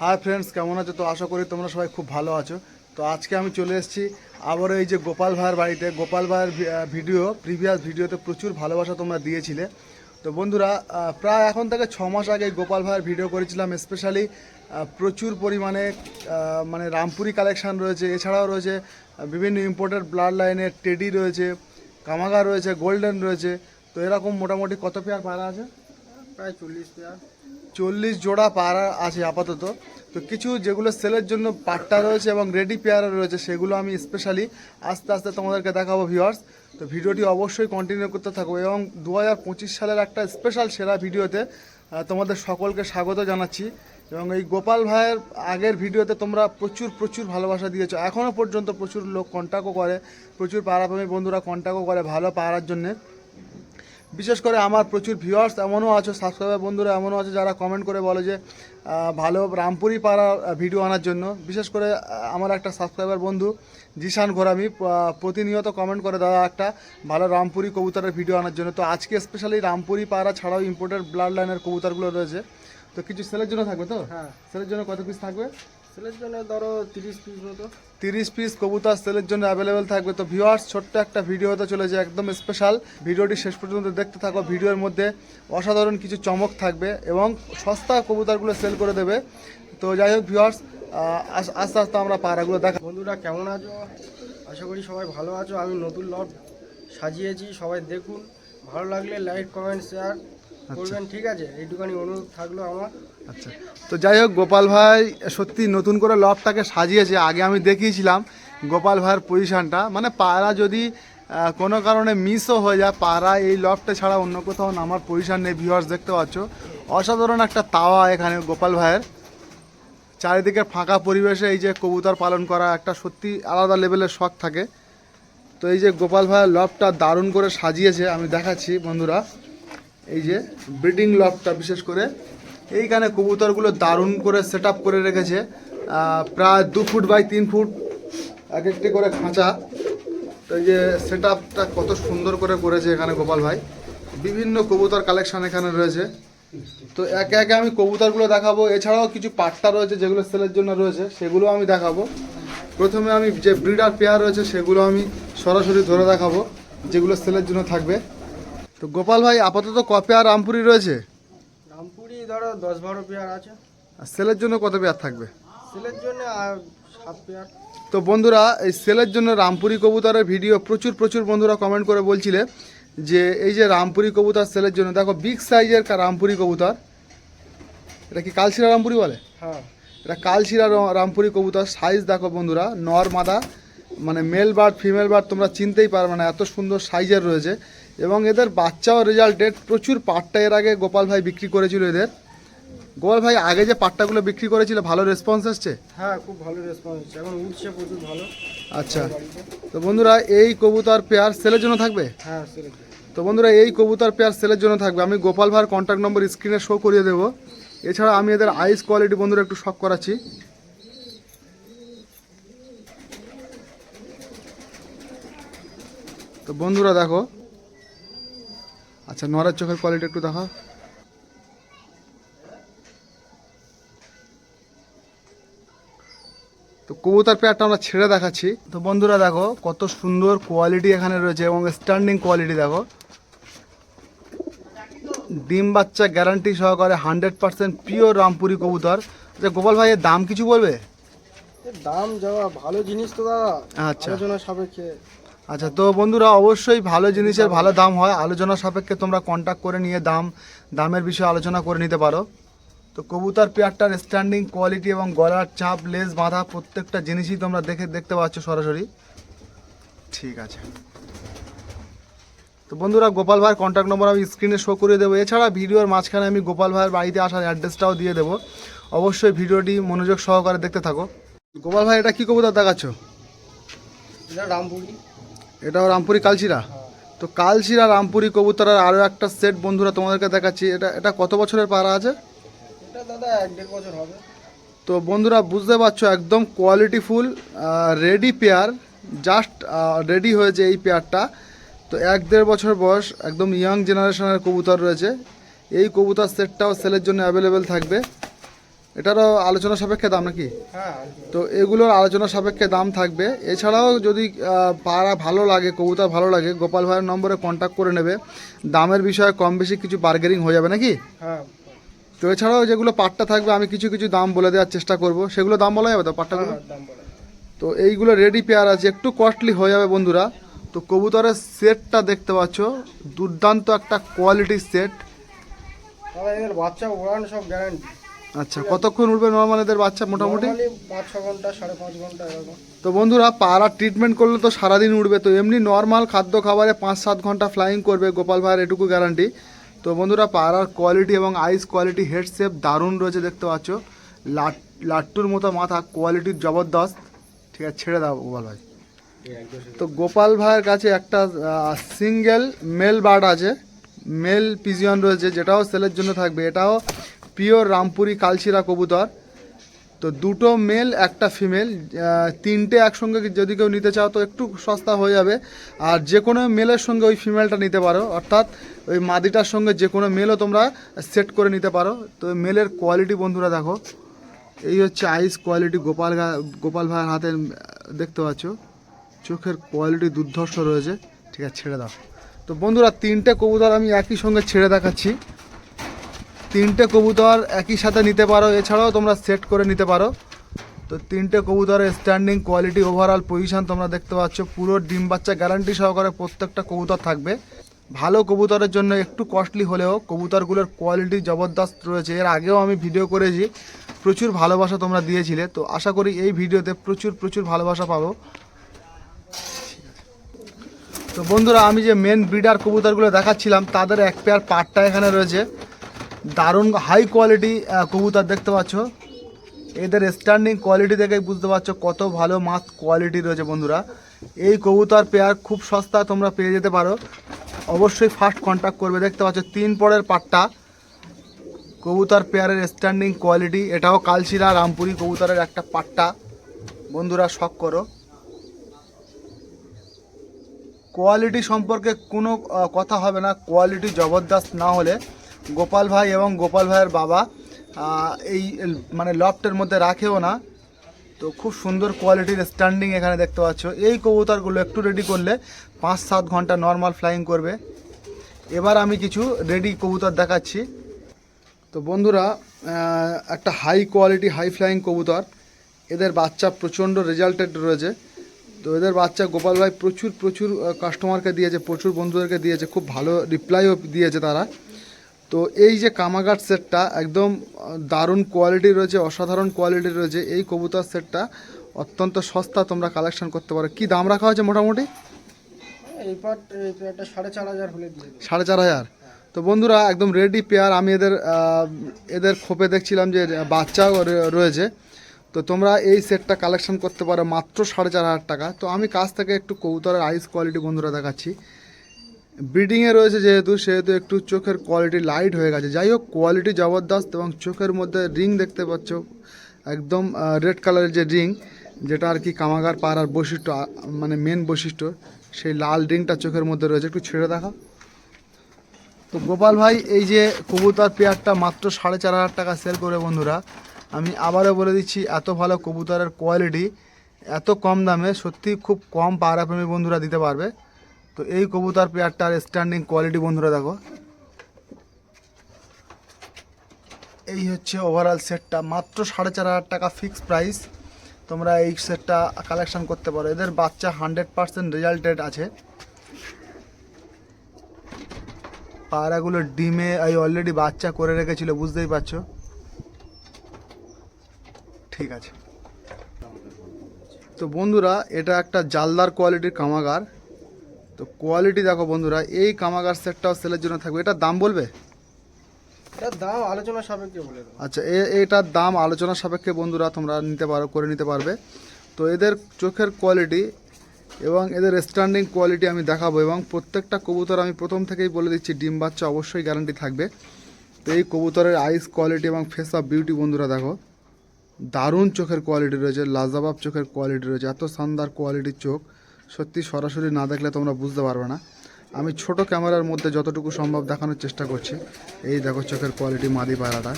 Hi friends কেমন আছো? তো আশা করি তোমরা সবাই খুব ভালো আছো। তো আজকে আমি চলে এসেছি আবার এই যে গোপাল ভাইয়ের বাড়িতে। গোপাল ভাইয়ের ভিডিও প্রিভিয়াস ভিডিওতে প্রচুর ভালোবাসা তোমরা দিয়েছিলে। তো বন্ধুরা প্রায় এখন থেকে ছ মাস আগে গোপাল ভাইয়ের ভিডিও করেছিলাম। স্পেশালি প্রচুর পরিমাণে মানে রামপুরি কালেকশান রয়েছে। এছাড়াও রয়েছে বিভিন্ন ইম্পোর্টেড ব্লাড লাইনের টেডি রয়েছে, কামাগা রয়েছে গোল্ডেন রয়েছে। তো এরকম মোটামুটি কত পেয়ার পায়রা আছে? প্রায় চল্লিশ পেয়ার চল্লিশ জোড়া পাড়া আছে আপাতত। তো কিছু যেগুলো সেলের জন্য পাট্টা রয়েছে এবং রেডি পেয়ারা রয়েছে, সেগুলো আমি স্পেশালি আস্তে আস্তে তোমাদেরকে দেখাবো ভিউয়ার্স তো ভিডিওটি অবশ্যই কন্টিনিউ করতে থাকব এবং দু হাজার পঁচিশ সালের একটা স্পেশাল সেরা ভিডিওতে তোমাদের সকলকে স্বাগত জানাচ্ছি। এবং এই গোপাল ভাইয়ের আগের ভিডিওতে তোমরা প্রচুর প্রচুর ভালোবাসা দিয়েছ। এখনও পর্যন্ত প্রচুর লোক কন্ট্যাক্টও করে, প্রচুর পাড়াপ্রেমী বন্ধুরা কন্ট্যাক্টও করে ভালো পাড়ার জন্যে। বিশেষ করে আমার প্রচুর ভিউয়ার্স এমনও আছে সাবস্ক্রাইবার বন্ধুরা এমনও আছে যারা কমেন্ট করে বলে যে ভালো রামপুরি পাড়া ভিডিও আনার জন্য। বিশেষ করে আমার একটা সাবস্ক্রাইবার বন্ধু জিশান ঘোরামি প্রতিনিয়ত কমেন্ট করে দাদা একটা ভালো রামপুরি কবুতরের ভিডিও আনার জন্য। তো আজকে স্পেশালি রামপুরি পাড়া ছাড়াও ইম্পোর্টেড ব্লাড লাইনের কবুতরগুলো রয়েছে। তো কিছু সেলের জন্য থাকবে তো? হ্যাঁ। সেলের জন্য কত পিস থাকবে? সেলের জন্য ধরো তিরিশ পিস মতো। তিরিশ পিস কবুতর সেলের জন্য অ্যাভেলেবেল থাকবে। তো ভিউয়ার্স ছোট্ট একটা ভিডিও হতে চলেছে একদম স্পেশাল ভিডিওটি শেষ পর্যন্ত দেখতে থাকো। ভিডিওর মধ্যে অসাধারণ কিছু চমক থাকবে এবং সস্তা কবুতরগুলো সেল করে দেবে। তো যাই হোক ভিউয়ার্স আস্তে আস্তে আমরা পাড়াগুলো দেখা বন্ধুরা কেমন আছো? আশা করি সবাই ভালো আছো। আমি নতুন লট সাজিয়েছি। সবাই দেখুন। ভালো লাগলে লাইক কমেন্ট শেয়ার করবেন ঠিক আছে? এইটুখানি অনুরোধ থাকল আমার। আচ্ছা। তো যাই হোক, গোপাল ভাই সত্যি নতুন করে লবটাকে সাজিয়েছে। আগে আমি দেখিয়েছিলাম গোপাল ভাইয়ের পজিশনটা মানে পায়রা যদি কোনো কারণে মিসও হয়ে যায় পায়রা এই লবটা ছাড়া অন্য কোথাও নামার পজিশন নেই ভিউয়ার্স দেখতে পাচ্ছ। অসাধারণ একটা তাওয়া এখানে গোপাল ভাইয়ের। চারিদিকে ফাঁকা পরিবেশে এই যে কবুতর পালন করা একটা সত্যি আলাদা লেভেলের শখ থাকে। তো এই যে গোপাল ভাইয়ের লবটা দারুণ করে সাজিয়েছে, আমি দেখাচ্ছি বন্ধুরা। এই যে ব্রিডিং লবটা বিশেষ করে। এইখানে কবুতরগুলো দারুণ করে সেট করে রেখেছে। প্রায় দু ফুট বাই তিন ফুট, এক একটি করে খাঁচা। তো যে সেট কত সুন্দর করে করেছে এখানে গোপাল ভাই। বিভিন্ন কবুতর কালেকশন এখানে রয়েছে। তো একে একে আমি কবুতরগুলো দেখাবো। এছাড়াও কিছু পাট্টা রয়েছে যেগুলো সেলের জন্য রয়েছে, সেগুলো আমি দেখাবো। প্রথমে আমি যে ব্রিডার পেয়ার রয়েছে, সেগুলো আমি সরাসরি ধরে দেখাবো, যেগুলো সেলের জন্য থাকবে। তো গোপাল ভাই, আপাতত ক পেয়ার রামপুরি রয়েছে? ধরো দশ বারো পেয়ার আছে। আর সেলের জন্য কত পেয়ার থাকবে? সেলের জন্য আর সাত পেয়ার তো বন্ধুরা এই সেলের জন্য রামপুরি কবুতরের ভিডিও প্রচুর প্রচুর বন্ধুরা কমেন্ট করে বলছিলে যে এই যে রামপুরি কবুতর সেলের জন্য দেখো বিগ সাইজের রামপুরি কবুতর। এটা কি কালশিরা রামপুরি বলে? হ্যাঁ। এটা কালশিরা রামপুরি কবুতর। সাইজ দেখো বন্ধুরা নর মাদা মানে মেল বার্ড ফিমেল বার্ড তোমরা চিনতেই পারবে না এত সুন্দর সাইজের রয়েছে। এবং এদের বাচ্চাও রেজাল্টেড প্রচুর পাট্টা এর আগে গোপাল ভাই বিক্রি করেছিল এদের। গোপাল ভাই আগে যে পাট্টাগুলো বিক্রি করেছিল ভালো রেসপন্স এসছে? হ্যাঁ খুব ভালো রেসপন্স হচ্ছে এখন উঠছে প্রচুর ভালো। আচ্ছা তো বন্ধুরা এই কবুতর পেয়ার সেলের জন্য থাকবে? হ্যাঁ সেলের। তো বন্ধুরা এই কবুতর পেয়ার সেলের জন্য থাকবে। আমি গোপাল ভাইয়ের কন্ট্যাক্ট নম্বর স্ক্রিনে শো করিয়ে দেবো। এছাড়া আমি এদের আইস কোয়ালিটি বন্ধুরা একটু শখ করাচ্ছি। তো বন্ধুরা দেখো আচ্ছা নরের চোখের কোয়ালিটি একটু দেখো তো কবুতার পেয়ারটা আমরা ছেড়ে দেখাচ্ছি। তো বন্ধুরা দেখো কত সুন্দর কোয়ালিটি এখানে রয়েছে এবং স্ট্যান্ডিং কোয়ালিটি দেখো। ডিম বাচ্চা গ্যারান্টি সহকারে হান্ড্রেড পার্সেন্ট পিওর রামপুরি কবুতর। আচ্ছা গোপাল ভাই এর দাম কিছু বলবে? দাম যাওয়া ভালো জিনিস তো দাদা। আচ্ছা। সাপেক্ষে। আচ্ছা তো বন্ধুরা, অবশ্যই ভালো জিনিসের ভালো দাম হয়। আলোচনা সাপেক্ষে তোমরা কন্ট্যাক্ট করে নিয়ে দাম, দামের বিষয়ে আলোচনা করে নিতে পারো। তো কবুতর পেয়ারটার স্ট্যান্ডিং কোয়ালিটি এবং গলার চাপ লেজ বাঁধা প্রত্যেকটা জিনিসই তোমরা দেখে দেখতে পাচ্ছ সরাসরি। ঠিক আছে। তো বন্ধুরা, গোপাল ভাইয়ের কন্ট্যাক্ট নম্বর আমি স্ক্রিনে শো করে দেবো। এছাড়া ভিডিওর মাঝখানে আমি গোপাল ভাইয়ের বাড়িতে আসার অ্যাড্রেসটাও দিয়ে দেবো। অবশ্যই ভিডিওটি মনোযোগ সহকারে দেখতে থাকো। গোপাল ভাই এটা কী কবুতর দেখাচ্ছ? রামপুরি। এটাও রামপুরি কালচিরা তো কালচিরা রামপুরি কবুতরের আরও একটা সেট বন্ধুরা তোমাদেরকে দেখাচ্ছি। এটা এটা কত বছরের পাড়া আছে? এটা দাদা এক দেড় বছর হবে। তো বন্ধুরা বুঝতে পারছ একদম কোয়ালিটিফুল রেডি পেয়ার জাস্ট রেডি হয়েছে এই পেয়ারটা তো এক দেড় বছর বয়স একদম ইয়াং জেনারেশনের কবুতর রয়েছে। এই কবুতর সেটটাও সেলের জন্য অ্যাভেলেবেল থাকবে। এটারও আলোচনা সাপেক্ষে দাম নাকি? হ্যাঁ। তো এগুলোর আলোচনা সাপেক্ষে দাম থাকবে। এছাড়াও যদি পাড়া ভালো লাগে কবুতর ভালো লাগে গোপাল ভাইয়ের নম্বরে কন্ট্যাক্ট করে নেবে। দামের বিষয়ে কম বেশি কিছু বার্গেনিং হয়ে যাবে নাকি? হ্যাঁ। তো এছাড়াও যেগুলো পাট্টা থাকবে আমি কিছু কিছু দাম বলে দেওয়ার চেষ্টা করব। সেগুলো দাম বলা যাবে তো পাট্টাগুলো হ্যাঁ, তো এইগুলো রেডি পেয়ার আছে একটু কস্টলি হয়ে যাবে বন্ধুরা। তো কবুতরের সেটটা দেখতে পাচ্ছ দুর্দান্ত একটা কোয়ালিটির সেট বাচ্চা ওড়ান সব গ্যারান্টি আচ্ছা কতক্ষণ উঠবে নর্মাল এদের বাচ্চা মোটামুটি? পাঁচ ছ ঘণ্টা সাড়ে পাঁচ ঘণ্টা এরকম। তো বন্ধুরা পাড়া ট্রিটমেন্ট করলে তো সারাদিন উঠবে। তো এমনি নর্মাল খাদ্য খাবারে পাঁচ সাত ঘণ্টা ফ্লাইং করবে গোপাল ভাইয়ের এটুকু গ্যারান্টি তো বন্ধুরা পাড়ার কোয়ালিটি এবং আইস কোয়ালিটি হেড শেপ দারুণ রয়েছে দেখতে পাচ্ছ। লাট লাট্টুর মতো মাথা কোয়ালিটির জবরদস্ত। ঠিক আছে ছেড়ে দাও গোপাল ভাই তো গোপাল ভাইয়ের কাছে একটা সিঙ্গেল মেল বার্ড আছে। মেল পিজিয়ন রয়েছে যেটাও সেলের জন্য থাকবে। এটাও পিওর রামপুরি কালচিরা কবুতর। তো দুটো মেল একটা ফিমেল তিনটে একসঙ্গে যদি কেউ নিতে চাও তো একটু সস্তা হয়ে যাবে। আর যে কোনো মেলের সঙ্গে ওই ফিমেলটা নিতে পারো। অর্থাৎ ওই মাদিটার সঙ্গে যে কোনো মেলও তোমরা সেট করে নিতে পারো। তো মেলের কোয়ালিটি বন্ধুরা দেখো। এই হচ্ছে আইস কোয়ালিটি গোপাল গোপাল ভাইয়ের হাতে দেখতে পাচ্ছ? চোখের কোয়ালিটি দুর্ধর্ষ রয়েছে। ঠিক আছে, ছেড়ে দাও। তো বন্ধুরা, তিনটে কবুতর আমি একই সঙ্গে ছেড়ে দেখাচ্ছি। তিনটে কবুতর একই সাথে নিতে পারো। এছাড়াও তোমরা সেট করে নিতে পারো। তো তিনটে কবুতরের স্ট্যান্ডিং কোয়ালিটি ওভারঅল পজিশন তোমরা দেখতে পাচ্ছ। পুরো ডিম বাচ্চা গ্যারান্টি সহকারে প্রত্যেকটা কবুতর থাকবে। ভালো কবুতরের জন্য একটু কস্টলি হলেও কবুতরগুলোর কোয়ালিটি জবরদস্ত রয়েছে। এর আগেও আমি ভিডিও করেছি। প্রচুর ভালোবাসা তোমরা দিয়েছিলে। তো আশা করি এই ভিডিওতে প্রচুর প্রচুর ভালোবাসা পাবো। তো বন্ধুরা, আমি যে মেন ব্রিডার কবুতরগুলো দেখাচ্ছিলাম, তাদের এক পেয়ার পাটটা এখানে রয়েছে। দারুণ হাই কোয়ালিটি কবুতর দেখতে পাচ্ছ। এদের স্ট্যান্ডিং কোয়ালিটি দেখেই বুঝতে পারছ কত ভালো মাছ কোয়ালিটি রয়েছে বন্ধুরা। এই কবুতর পেয়ার খুব সস্তা তোমরা পেয়ে যেতে পারো। অবশ্যই ফার্স্ট কন্ট্যাক্ট করবে, দেখতে পাচ্ছ তিন পরের পাটটা। কবুতর পেয়ারের স্ট্যান্ডিং কোয়ালিটি এটাও কালচিরা রামপুরি কবুতরের একটা পাট্টা। বন্ধুরা, শখ করো। কোয়ালিটি সম্পর্কে কোনো কথা হবে না। কোয়ালিটি জবরদস্ত না হলে গোপাল ভাই এবং গোপাল ভাইয়ের বাবা এই মানে লফটের মধ্যে রাখেও না। তো খুব সুন্দর কোয়ালিটির স্ট্যান্ডিং এখানে দেখতে পাচ্ছ। এই কবুতরগুলো একটু রেডি করলে পাঁচ সাত ঘণ্টা নর্মাল ফ্লাইং করবে। এবার আমি কিছু রেডি কবুতর দেখাচ্ছি। তো বন্ধুরা একটা হাই কোয়ালিটি হাই ফ্লাইং কবুতর। এদের বাচ্চা প্রচণ্ড রেজাল্টেড রয়েছে। তো এদের বাচ্চা গোপাল ভাই প্রচুর প্রচুর কাস্টমারকে দিয়েছে, প্রচুর বন্ধুদেরকে দিয়েছে, খুব ভালো রিপ্লাইও দিয়েছে তারা। তো এই যে কামাগাট সেটটা একদম দারুণ কোয়ালিটি রয়েছে অসাধারণ কোয়ালিটি রয়েছে এই কবুতর সেটটা অত্যন্ত সস্তা তোমরা কালেকশন করতে পারো। কি দাম রাখা হয়েছে মোটামুটি? সাড়ে চার হাজার তো বন্ধুরা একদম রেডি পেয়ার। আমি এদের এদের খোপে দেখছিলাম যে বাচ্চাও রয়েছে। তো তোমরা এই সেটটা কালেকশন করতে পারো মাত্র সাড়ে চার হাজার টাকা। তো আমি কাছ থেকে একটু কবুতরের আইস কোয়ালিটি বন্ধুরা দেখাচ্ছি। ব্রিডিংয়ে রয়েছে যেহেতু, সেহেতু একটু চোখের কোয়ালিটি লাইট হয়ে গেছে। যাই হোক কোয়ালিটি জবরদস্ত এবং চোখের মধ্যে রিং দেখতে পাচ্ছ, একদম রেড কালারের যে রিং যেটা আর কি কামাগার পাড়ার বৈশিষ্ট্য মানে মেন বৈশিষ্ট্য, সেই লাল রিংটা চোখের মধ্যে রয়েছে। একটু ছেড়ে দেখা তো গোপাল ভাই, এই যে কবুতর পেয়ারটা মাত্র সাড়ে চার হাজার টাকা সেল করে বন্ধুরা, আমি আবারও বলে দিচ্ছি, এত ভালো কবুতরের কোয়ালিটি এত কম দামে সত্যি খুব কম পাড়াপ্রেমী বন্ধুরা দিতে পারবে। তো এই কবুতর পেয়ারটার স্ট্যান্ডিং কোয়ালিটি বন্ধুরা দেখো। এই হচ্ছে ওভারঅল সেটটা মাত্র সাড়ে চার হাজার টাকা ফিক্স প্রাইস তোমরা এই সেটটা কালেকশন করতে পারো। এদের বাচ্চা হান্ড্রেড পার্সেন্ট রেজাল্টেড আছে। পায়রাগুলো ডিমে এই অলরেডি বাচ্চা করে রেখেছিল, বুঝতেই পারছ? ঠিক আছে। তো বন্ধুরা, এটা একটা জালদার কোয়ালিটির কামাগার। তো কোয়ালিটি দেখো বন্ধুরা এই কামাগার সেটটাও সেলের জন্য থাকবে। এটার দাম বলবে? এটার দাম আলোচনা সাপেক্ষে বলে আচ্ছা এ এটার দাম আলোচনা সাপেক্ষে বন্ধুরা তোমরা নিতে পারো করে নিতে পারবে। তো এদের চোখের কোয়ালিটি এবং এদের স্ট্যান্ডিং কোয়ালিটি আমি দেখাবো এবং প্রত্যেকটা কবুতর আমি প্রথম থেকেই বলে দিচ্ছি ডিম বাচ্চা অবশ্যই গ্যারান্টি থাকবে। তো এই কবুতরের আইস কোয়ালিটি এবং ফেস অফ বিউটি বন্ধুরা দেখো দারুণ চোখের কোয়ালিটি রয়েছে লাজবাব চোখের কোয়ালিটি রয়েছে এত শানদার কোয়ালিটির চোখ। সত্যি সরাসরি না দেখলে তোমরা বুঝতে পারবে না। আমি ছোট ক্যামেরার মধ্যে যতটুকু সম্ভব দেখানোর চেষ্টা করছি। এই দেখো চোখের কোয়ালিটি মাদি পায়রাটা।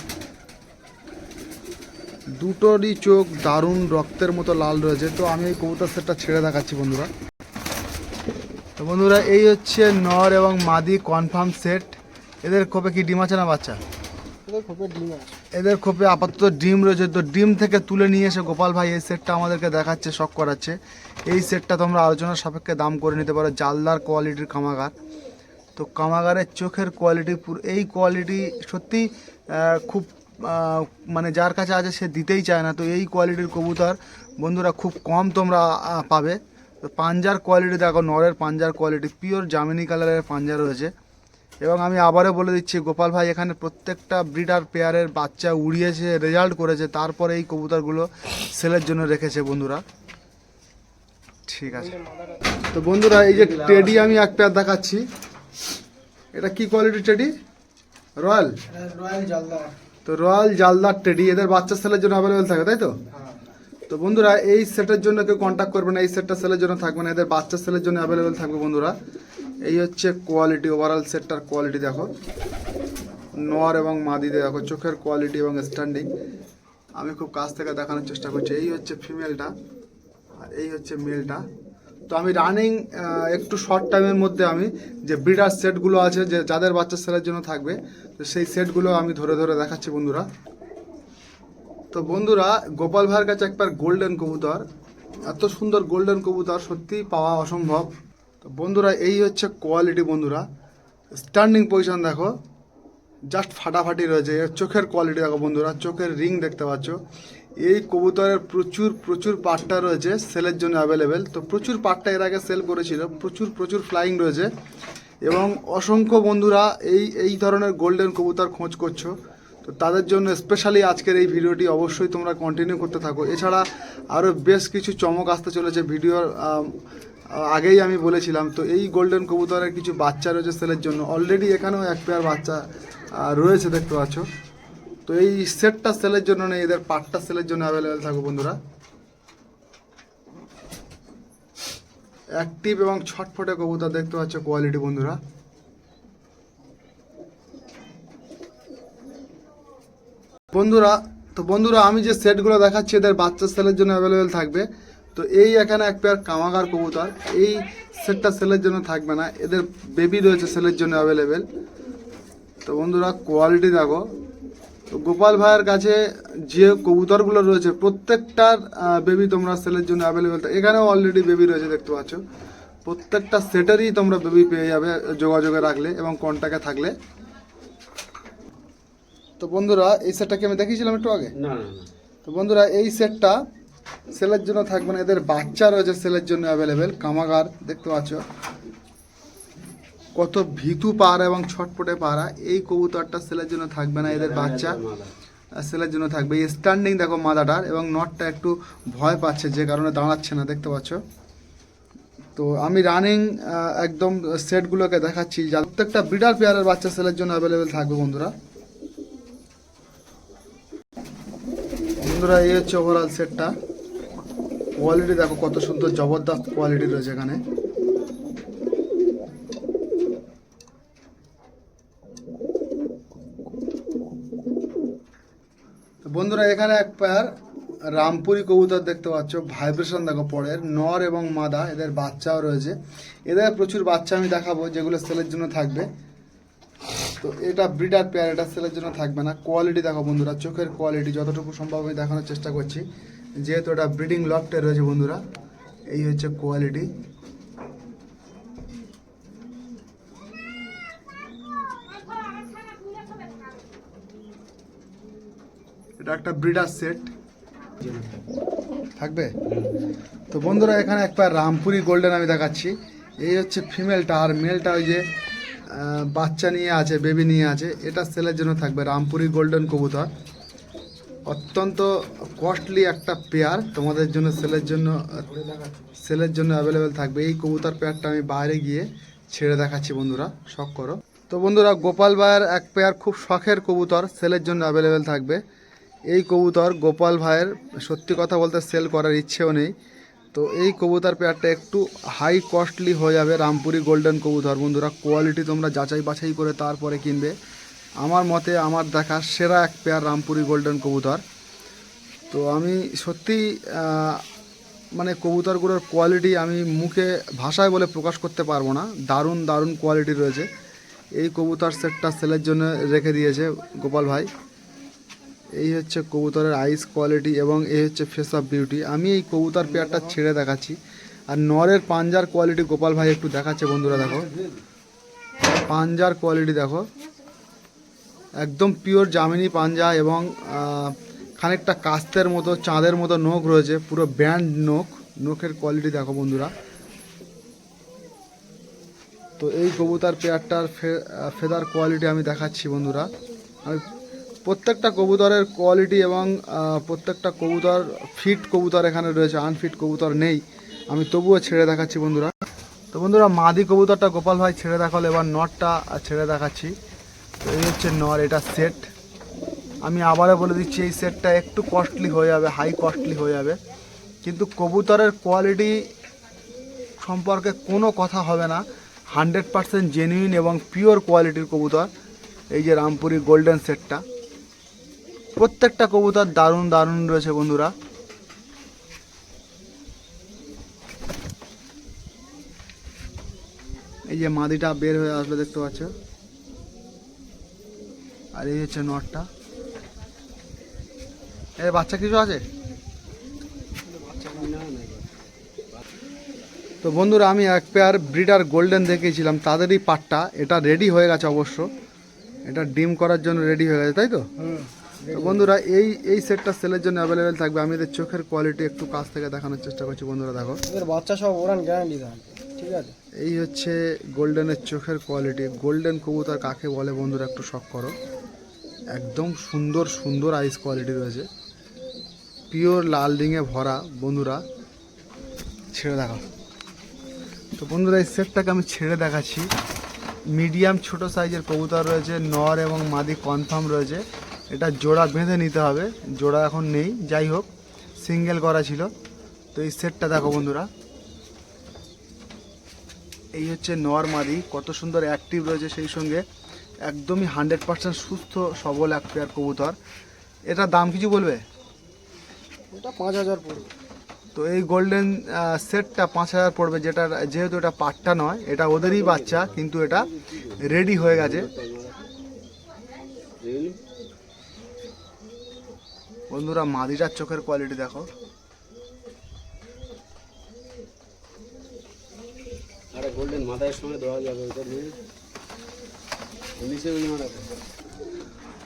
দুটোরই চোখ দারুণ রক্তের মতো লাল রয়েছে। তো আমি এই কবুতর সেটটা ছেড়ে দেখাচ্ছি বন্ধুরা। তো বন্ধুরা, এই হচ্ছে নর এবং মাদি কনফার্ম সেট এদের খোপে কি ডিম আছে না বাচ্চা? এদের খোপে আপাতত ডিম রয়েছে। তো ডিম থেকে তুলে নিয়ে এসে গোপাল ভাই এই সেটটা আমাদেরকে দেখাচ্ছে শখ করাচ্ছে। এই সেটটা তোমরা আলোচনার সাপেক্ষে দাম করে নিতে পারো। জালদার কোয়ালিটির কামাগার। তো কামাগারের চোখের কোয়ালিটি পুরো এই কোয়ালিটি সত্যি খুব মানে যার কাছে আছে সে দিতেই চায় না। তো এই কোয়ালিটির কবুতর বন্ধুরা খুব কম তোমরা পাবে। পাঞ্জার কোয়ালিটি দেখো, নরের পাঞ্জার কোয়ালিটি পিওর জামিনি কালারের পাঞ্জা রয়েছে। এবং আমি আবারও বলে দিচ্ছি গোপাল ভাই এখানে প্রত্যেকটা ব্রিডার পেয়ারের বাচ্চা উড়িয়েছে রেজাল্ট করেছে তারপরে এই কবুতরগুলো সেলের জন্য রেখেছে বন্ধুরা। ঠিক আছে। তো বন্ধুরা এই যে টেডি আমি এক পেয়ার দেখাচ্ছি। এটা কি কোয়ালিটি টেডি রয়্যাল রয়্যাল জালদা তো রয়্যাল জালদার টেডি এদের বাচ্চা সেলের জন্য অ্যাভেলেবেল থাকে তাই তো? তো বন্ধুরা এই সেটের জন্য কেউ কন্ট্যাক্ট করবে না এই সেটটা সেলের জন্য থাকবে না এদের বাচ্চা সেলের জন্য অ্যাভেলেবেল থাকবে বন্ধুরা। এই হচ্ছে কোয়ালিটি ওভারঅল সেটটার কোয়ালিটি দেখো। নর এবং মাদিতে দেখো, চোখের কোয়ালিটি এবং স্ট্যান্ডিং আমি খুব কাছ থেকে দেখানোর চেষ্টা করছি। এই হচ্ছে ফিমেলটা আর এই হচ্ছে মেলটা তো আমি রানিং একটু শর্ট টাইমের মধ্যে আমি যে ব্রিডার সেটগুলো আছে, যে যাদের বাচ্চা সেলের জন্য থাকবে, তো সেই সেটগুলো আমি ধরে ধরে দেখাচ্ছি বন্ধুরা। তো বন্ধুরা, গোপাল ভাইয়ের কাছে একবার গোল্ডেন কবুতর। এত সুন্দর গোল্ডেন কবুতর, সত্যিই পাওয়া অসম্ভব। তো বন্ধুরা, এই হচ্ছে কোয়ালিটি বন্ধুরা। স্ট্যান্ডিং পজিশন দেখো। জাস্ট ফাটাফাটি রয়েছে। চোখের কোয়ালিটি দেখো বন্ধুরা। চোখের রিং দেখতে পাচ্ছ। এই কবুতরের প্রচুর প্রচুর পাট্টা রয়েছে সেলের জন্য অ্যাভেলেবেল তো প্রচুর পাট্টা এর আগে সেল করেছিল। প্রচুর প্রচুর ফ্লাইং রয়েছে। এবং অসংখ্য বন্ধুরা, এই এই ধরনের গোল্ডেন কবুতর খোঁজ করছ। তো তাদের জন্য স্পেশালি আজকের এই ভিডিওটি অবশ্যই তোমরা কন্টিনিউ করতে থাকো। এছাড়া আরও বেশ কিছু চমক আসতে চলেছে ভিডিওর আগেই আমি বলেছিলাম, তো এই গোল্ডেন কবুতরের কিছু বাচ্চা রয়েছে সেলের জন্য। অলরেডি এখানেও এক পেয়ার বাচ্চা রয়েছে, দেখতে পাচ্ছ। তো এই সেটটা সেলের জন্য নেই, এদের পাটটা সেলের জন্য অ্যাভেলেবেল থাকবে বন্ধুরা। অ্যাক্টিভ এবং ছটফটে কবুতর দেখতে পাচ্ছ কোয়ালিটি বন্ধুরা। বন্ধুরা, তো বন্ধুরা, আমি যে সেটগুলো দেখাচ্ছি, এদের বাচ্চা সেলের জন্য অ্যাভেলেবেল থাকবে। তো এই এখানে এক পেয়ার কামাগার কবুতর। এই সেটটা সেলের জন্য থাকবে না। এদের বেবি রয়েছে সেলের জন্য অ্যাভেলেবেল তো বন্ধুরা কোয়ালিটি দেখো। তো গোপাল ভাইয়ের কাছে যে কবুতরগুলো রয়েছে প্রত্যেকটার বেবি তোমরা সেলের জন্য অ্যাভেলেবেল এখানেও অলরেডি বেবি রয়েছে দেখতে পাচ্ছ। প্রত্যেকটা সেটেরই তোমরা বেবি পেয়ে যাবে যোগাযোগে রাখলে এবং কন্ট্যাক্টে থাকলে। তো বন্ধুরা এই সেটটাকে আমি দেখিয়েছিলাম একটু আগে? না তো বন্ধুরা এই সেটটা সেলের জন্য থাকবে না। এদের বাচ্চা রয়েছে সেলের জন্য অ্যাভেলেবেল কামাগার, দেখতে পাচ্ছ। কত ভিতু পাড়া এবং ছটপটে পাড়া এই কবুতরটা সেলের জন্য থাকবে না, এদের বাচ্চা। সেলের জন্য থাকবে। এই স্ট্যান্ডিং দেখো মাদাটার এবং নটটা একটু ভয় পাচ্ছে, যে কারণে দাঁড়াচ্ছে না, দেখতে পাচ্ছ। তো আমি রানিং একদম সেটগুলোকে দেখাচ্ছি। যা প্রত্যেকটা ব্রিডার পেয়ারের বাচ্চা সেলের জন্য অ্যাভেলেবেল থাকবে, বন্ধুরা। বন্ধুরা, এই হচ্ছে ওভারঅল সেটটা কোয়ালিটি দেখো, কত সুন্দর জবরদস্ত কোয়ালিটি রয়েছে এখানে। বন্ধুরা, এখানে এক পেয়ার রামপুরি কবুতর দেখতে পাচ্ছ। ভাইব্রেশন দেখো পরের, নর এবং মাদা, এদের বাচ্চাও রয়েছে। এদের প্রচুর বাচ্চা আমি দেখাবো, যেগুলো সেলের জন্য থাকবে। তো এটা ব্রিডার পেয়ার এটা সেলের জন্য থাকবে না। কোয়ালিটি দেখো বন্ধুরা, চোখের কোয়ালিটি যতটুকু সম্ভব আমি দেখানোর চেষ্টা করছি। যেহেতু এটা ব্রিডিং লফটে রয়েছে বন্ধুরা, এই হচ্ছে কোয়ালিটি এটা একটা ব্রিডার সেট থাকবে? তো বন্ধুরা, এখানে একটা রামপুরি গোল্ডেন আমি দেখাচ্ছি। এই হচ্ছে ফিমেলটা আর মেলটা ওই যে বাচ্চা নিয়ে আছে বেবি নিয়ে আছে। এটা সেলের জন্য থাকবে রামপুরি গোল্ডেন কবুতর। অত্যন্ত কস্টলি একটা পেয়ার তোমাদের জন্য সেলের জন্য সেলের জন্য অ্যাভেলেবেল থাকবে। এই কবুতর পেয়ারটা আমি বাইরে গিয়ে ছেড়ে দেখাচ্ছি বন্ধুরা শখ করো। তো বন্ধুরা, গোপাল ভাইয়ের এক পেয়ার খুব শখের কবুতর সেলের জন্য অ্যাভেলেবেল থাকবে। এই কবুতর গোপাল ভাইয়ের সত্যি কথা বলতে সেল করার ইচ্ছেও নেই। তো এই কবুতর পেয়ারটা একটু হাই কস্টলি হয়ে যাবে রামপুরি গোল্ডেন কবুতর। বন্ধুরা কোয়ালিটি তোমরা যাচাই বাছাই করে তারপরে কিনবে। আমার মতে আমার দেখা সেরা এক পেয়ার রামপুরি গোল্ডেন কবুতর। তো আমি সত্যি মানে কবুতরগুলোর কোয়ালিটি আমি মুখে, ভাষায় বলে প্রকাশ করতে পারব না। দারুণ দারুণ কোয়ালিটি রয়েছে। এই কবুতর সেটটা সেলের জন্য রেখে দিয়েছে গোপাল ভাই। এই হচ্ছে কবুতরের আইস কোয়ালিটি এবং এই হচ্ছে ফেস অফ বিউটি আমি এই কবুতর পেয়ারটা ছেড়ে দেখাচ্ছি। আর নরের পাঞ্জার কোয়ালিটি গোপাল ভাই একটু দেখাচ্ছে বন্ধুরা, দেখো। পাঞ্জার কোয়ালিটি দেখো। একদম পিওর জামিনি পাঞ্জা এবং খানিকটা কাস্তের মতো, চাঁদের মতো নখ রয়েছে, পুরো ব্যান্ড নখ, নখের কোয়ালিটি দেখো বন্ধুরা। তো এই কবুতার পেয়ারটার ফেদার কোয়ালিটি আমি দেখাচ্ছি বন্ধুরা। আমি প্রত্যেকটা কবুতরের কোয়ালিটি এবং প্রত্যেকটা কবুতর ফিট কবুতর এখানে রয়েছে আনফিট কবুতর নেই। আমি তবুও ছেড়ে দেখাচ্ছি বন্ধুরা। তো বন্ধুরা, মাদি কবুতরটা গোপাল ভাই ছেড়ে দেখাল, এবার নটটা ছেড়ে দেখাচ্ছি। তো এই হচ্ছে নর, এটা সেট আমি আবারও বলে দিচ্ছি, এই সেটটা একটু কস্টলি হয়ে যাবে হাই কস্টলি হয়ে যাবে। কিন্তু কবুতরের কোয়ালিটি সম্পর্কে কোনো কথা হবে না। হান্ড্রেড পারসেন্ট জেনুইন এবং পিওর কোয়ালিটির কবুতর। এই যে রামপুরি গোল্ডেন সেটটা প্রত্যেকটা কবুতর দারুণ দারুণ রয়েছে বন্ধুরা। এই যে মাদিটা বের হয়ে আসলে দেখতে পাচ্ছ? আর এই হচ্ছে নটটা। এ বাচ্চা কিছু আছে? তো বন্ধুরা আমি এক পেয়ার ব্রিডার গোল্ডেন দেখিয়েছিলাম তাদেরই পাটটা এটা রেডি হয়ে গেছে অবশ্য। এটা ডিম করার জন্য রেডি হয়ে গেছে তাই তো? তো বন্ধুরা এই এই সেটটা সেলের জন্য অ্যাভেলেবেল থাকবে। আমি এদের চোখের কোয়ালিটি একটু কাছ থেকে দেখানোর চেষ্টা করছি বন্ধুরা দেখো। বাচ্চা সব ওরান গ্যারান্টি থাকবে ঠিক আছে? এই হচ্ছে গোল্ডেনের চোখের কোয়ালিটি গোল্ডেন কবুতর কাকে বলে বন্ধুরা একটু শখ করো। একদম সুন্দর সুন্দর আইস কোয়ালিটি রয়েছে। পিওর লাল রিংয়ে ভরা, বন্ধুরা। ছেড়ে দেখো তো বন্ধুরা, এই সেটটাকে আমি ছেড়ে দেখাচ্ছি। মিডিয়াম ছোট সাইজের কবুতর রয়েছে, নর এবং মাদি কনফার্ম রয়েছে। এটা জোড়া বেঁধে নিতে হবে। জোড়া এখন নেই। যাই হোক সিঙ্গেল করা ছিল। তো এই সেটটা দেখো বন্ধুরা। এই হচ্ছে নর মাদি। কত সুন্দর অ্যাক্টিভ রয়েছে সেই সঙ্গে। একদমই হান্ড্রেড পার্সেন্ট সুস্থ সবল এক পেয়ার কবুতর। এটার দাম কিছু বলবে? ওটা পাঁচ হাজার পড়বে। তো এই গোল্ডেন সেটটা পাঁচ হাজার পড়বে যেটা যেহেতু এটা পাট্টা নয় এটা ওদেরই বাচ্চা কিন্তু এটা রেডি হয়ে গেছে। বন্ধুরা মাদিটার চোখের কোয়ালিটি দেখো। আরে গোল্ডেন মাথায় সময় দেওয়া যাবে ওটা নিয়ে নিচে ওই মাথা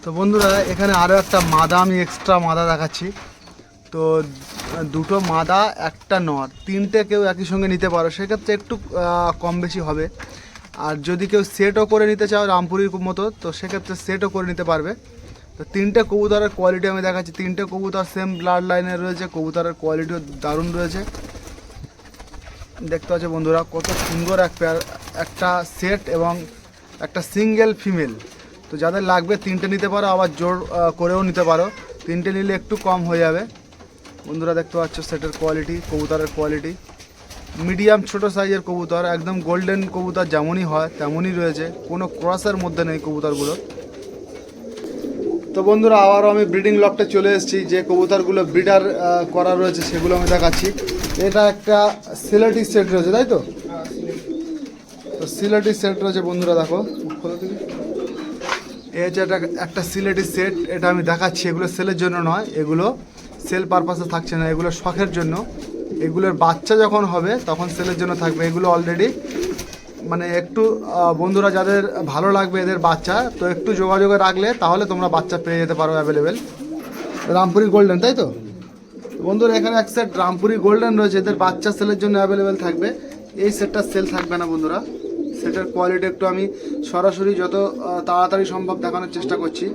তো বন্ধুরা, এখানে আরও একটা মাদা আমি এক্সট্রা মাদা দেখাচ্ছি। তো দুটো মাদা, একটা নর তিনটে কেউ একই সঙ্গে নিতে পারো। সেক্ষেত্রে একটু কম বেশি হবে। আর যদি কেউ সেটও করে নিতে চাও, রামপুরির মতো, তো সেক্ষেত্রে সেটও করে নিতে পারবে। তো তিনটে কবুতরের কোয়ালিটি আমি দেখাচ্ছি। তিনটে কবুতর সেম ব্লাড লাইনের রয়েছে, কবুতরের কোয়ালিটিও দারুণ রয়েছে। দেখতে পাচ্ছ বন্ধুরা, কত সুন্দর এক পেয়ার একটা সেট এবং একটা সিঙ্গেল ফিমেল। তো যাদের লাগবে তিনটে নিতে পারো, আবার জোর করেও নিতে পারো। তিনটে নিলে একটু কম হয়ে যাবে। বন্ধুরা দেখতে পাচ্ছ সেটের কোয়ালিটি কবুতরের কোয়ালিটি মিডিয়াম ছোট সাইজের কবুতর, একদম গোল্ডেন কবুতর যেমনই হয়, তেমনই রয়েছে। কোনো ক্রসের মধ্যে নেই কবুতরগুলো। তো বন্ধুরা, আবারও আমি ব্রিডিং লকটে চলে এসেছি। যে কবুতরগুলো ব্রিডার করা রয়েছে, সেগুলো আমি দেখাচ্ছি। এটা একটা সিলেটি সেট রয়েছে, তাই তো? তো সিলেটি সেট রয়েছে বন্ধুরা দেখো। এই হচ্ছে একটা একটা সিলেটি সেট, এটা আমি দেখাচ্ছি। এগুলো সেলের জন্য নয়, এগুলো সেল পারপাসে থাকছে না, এগুলো শখের জন্য। এগুলোর বাচ্চা যখন হবে, তখন সেলের জন্য থাকবে। এগুলো অলরেডি মানে একটু বন্ধুরা যাদের ভালো লাগবে এদের বাচ্চা, তো একটু যোগাযোগে রাখলে তাহলে তোমরা বাচ্চা পেয়ে যেতে পারো অ্যাভেলেবেল রামপুরি গোল্ডেন তাই তো? বন্ধুরা, এখানে এক সেট রামপুরি গোল্ডেন রয়েছে। এদের বাচ্চা সেলের জন্য অ্যাভেলেবেল থাকবে। এই সেটটা সেল থাকবে না বন্ধুরা। সেটার কোয়ালিটি একটু আমি সরাসরি যত তাড়াতাড়ি সম্ভব দেখানোর চেষ্টা করছি।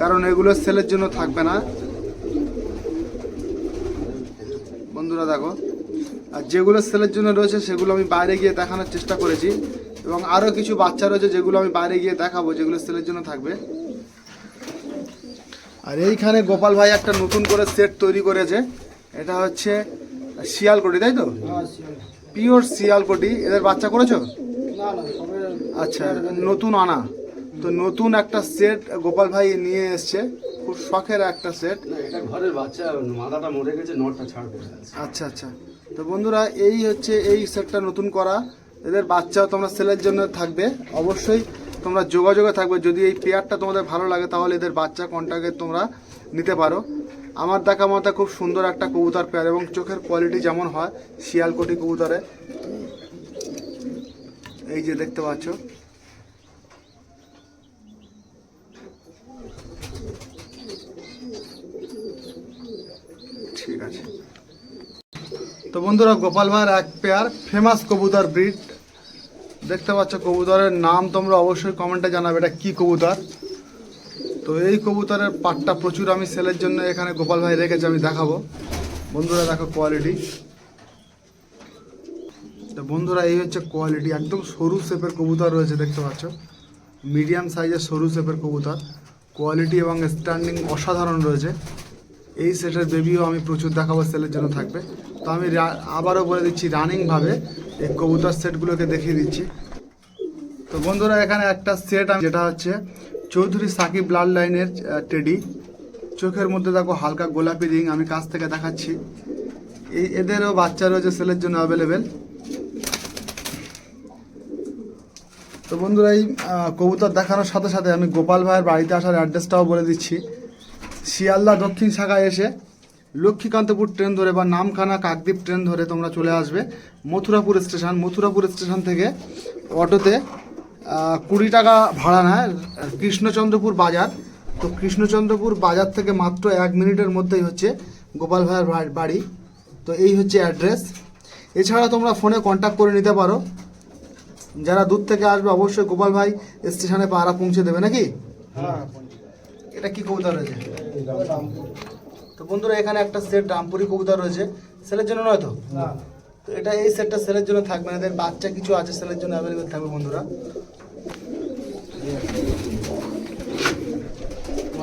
কারণ এগুলো সেলের জন্য থাকবে না। বন্ধুরা দেখো আর যেগুলো সেলের জন্য রয়েছে সেগুলো আমি বাইরে গিয়ে দেখানোর চেষ্টা করেছি। এবং আরও কিছু বাচ্চা রয়েছে যেগুলো আমি বাইরে গিয়ে দেখাবো যেগুলো সেলের জন্য থাকবে। আর এইখানে গোপাল ভাই একটা নতুন করে সেট তৈরি করেছে। এটা হচ্ছে শিয়ালকোটি তাই তো? হ্যাঁ। পিওর শিয়ালকোটি। এদের বাচ্চা করেছ? আচ্ছা নতুন আনা। তো নতুন একটা সেট গোপাল ভাই নিয়ে এসছে। খুব শখের একটা সেট এটা ঘরের বাচ্চা মাদাটা মরে গেছে নটটা ছাড় করে আছে আচ্ছা আচ্ছা। তো বন্ধুরা এই হচ্ছে এই সেটটা নতুন করা। এদের বাচ্চাও তোমরা সেলের জন্য থাকবে। অবশ্যই তোমরা যোগাযোগে থাকবে। যদি এই পেয়ারটা তোমাদের ভালো লাগে তাহলে এদের বাচ্চা কন্টাক্টে তোমরা নিতে পারো। আমার দেখা মতো খুব সুন্দর একটা কবুতর পেয়ার এবং চোখের কোয়ালিটি যেমন হয় শিয়ালকোটি কবুতরে। এই যে দেখতে পাচ্ছ। ঠিক আছে। তো বন্ধুরা, গোপাল ভাইয়ের এক পেয়ার ফেমাস কবুতর ব্রিড। দেখতে পাচ্ছ কবুতরের নাম তোমরা অবশ্যই কমেন্টে জানাবে এটা কি কবুতর। তো এই কবুতরের পাটটা প্রচুর আমি সেলের জন্য এখানে গোপাল ভাই রেখেছি, আমি দেখাবো। বন্ধুরা, দেখো কোয়ালিটি তো বন্ধুরা, এই হচ্ছে কোয়ালিটি একদম সরু শেপের কবুতর রয়েছে, দেখতে পাচ্ছ? মিডিয়াম সাইজের সরু শেপের কবুতর। কোয়ালিটি এবং স্ট্যান্ডিং অসাধারণ রয়েছে। এই সেটের বেবিও আমি প্রচুর দেখাবো সেলের জন্য থাকবে। তো আমি আবারও বলে দিচ্ছি রানিংভাবে এই কবুতর সেটগুলোকে দেখিয়ে দিচ্ছি। তো বন্ধুরা, এখানে একটা সেট আমি যেটা হচ্ছে চৌধুরী সাকিব ব্লাড লাইনের টেডি চোখের মধ্যে দেখো হালকা গোলাপি রিং আমি কাছ থেকে দেখাচ্ছি। এই এদেরও বাচ্চা রয়েছে সেলের জন্য অ্যাভেলেবেল তো বন্ধুরা এই কবুতর দেখানোর সাথে সাথে আমি গোপাল ভাইয়ের বাড়িতে আসার অ্যাড্রেসটাও বলে দিচ্ছি। শিয়ালদা দক্ষিণ শাখায় এসে লক্ষ্মীকান্তপুর ট্রেন ধরে বা নামখানা কাকদ্বীপ ট্রেন ধরে তোমরা চলে আসবে। মথুরাপুর স্টেশন। মথুরাপুর স্টেশন থেকে অটোতে কুড়ি টাকা ভাড়া নেয় কৃষ্ণচন্দ্রপুর বাজার। তো কৃষ্ণচন্দ্রপুর বাজার থেকে মাত্র এক মিনিটের মধ্যেই হচ্ছে গোপাল ভাইয়ের বাড়ি। তো এই হচ্ছে অ্যাড্রেস। এছাড়া তোমরা ফোনে কন্ট্যাক্ট করে নিতে পারো। যারা দূর থেকে আসবে অবশ্যই গোপাল ভাই স্টেশনে পাহারা পৌঁছে দেবে নাকি? হ্যাঁ এটা কি কবিতা রয়েছে? তো বন্ধুরা এখানে একটা সেট রামপুরি কবিতা রয়েছে সেলের জন্য নয় তো? তো এটা এই সেটটা সেলের জন্য থাকবে না এদের বাচ্চা কিছু আছে সেলের জন্য অ্যাভেলেবেল থাকবে বন্ধুরা মাদার আইস কোয়ালিটি দেখতে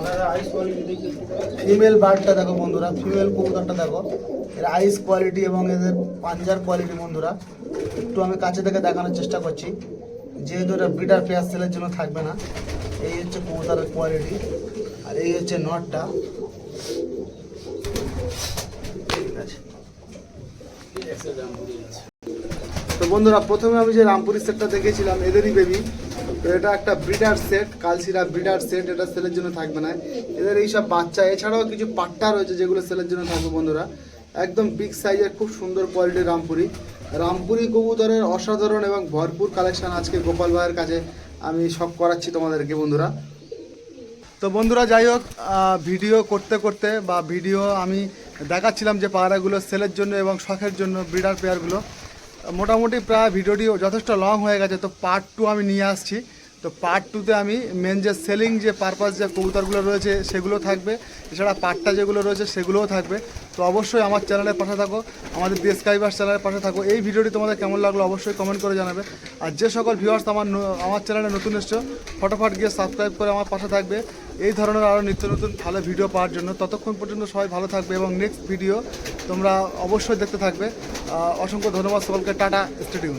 ফিমেল বার্ডটা দেখো বন্ধুরা ফিমেল কবুতরটা দেখো। এর আইস কোয়ালিটি এবং এদের পাঞ্জার কোয়ালিটি বন্ধুরা, একটু আমি কাছে থেকে দেখানোর চেষ্টা করছি। যেহেতু এটা ব্রিডার পেয়ার সেলের জন্য থাকবে না, এই হচ্ছে কবুতরের কোয়ালিটি আর এই হচ্ছে নটটা ঠিক আছে। তো বন্ধুরা, প্রথমে আমি যে রামপুরি সেটটা দেখেছিলাম, এদেরই বেবি তো এটা একটা ব্রিডার সেট কালসিরা ব্রিডার সেট এটা সেলের জন্য থাকবে না। এদের এইসব বাচ্চা, এছাড়াও কিছু পাট্টা রয়েছে যেগুলো সেলের জন্য থাকবে বন্ধুরা। একদম বিগ সাইজের খুব সুন্দর কোয়ালিটির রামপুরি। রামপুরি কবুতরের অসাধারণ এবং ভরপুর কালেকশন আজকে গোপাল ভাইয়ের কাছে আমি সব করাচ্ছি তোমাদেরকে বন্ধুরা। তো বন্ধুরা, যাই হোক ভিডিও করতে করতে বা ভিডিও আমি দেখাচ্ছিলাম যে পায়রাগুলো সেলের জন্য এবং শখের জন্য ব্রিডার পেয়ারগুলো মোটামুটি প্রায় ভিডিওটি যথেষ্ট লং হয়ে গেছে তো পার্ট টু আমি নিয়ে আসছি। তো পার্ট টুতে আমি মেন যে সেলিং যে পারপাস যে কবুতরগুলো রয়েছে সেগুলো থাকবে। এছাড়া পার্টটা যেগুলো রয়েছে সেগুলোও থাকবে। তো অবশ্যই আমার চ্যানেলের পাশে থাকো, আমাদের ডিসক্রাইবার্স চ্যানেলের পাশে থাকো। এই ভিডিওটি তোমাদের কেমন লাগল অবশ্যই কমেন্ট করে জানাবে। আর যে সকল ভিউয়ার্স আমার আমার চ্যানেলে নতুন এসছো, ফটোফট গিয়ে সাবস্ক্রাইব করে আমার পাশে থাকবে। এই ধরনের আরও নিত্য নতুন ভালো ভিডিও পাওয়ার জন্য। ততক্ষণ পর্যন্ত সবাই ভালো থাকবে এবং নেক্সট ভিডিও তোমরা অবশ্যই দেখতে থাকবে। অসংখ্য ধন্যবাদ সকলকে। Tata stadium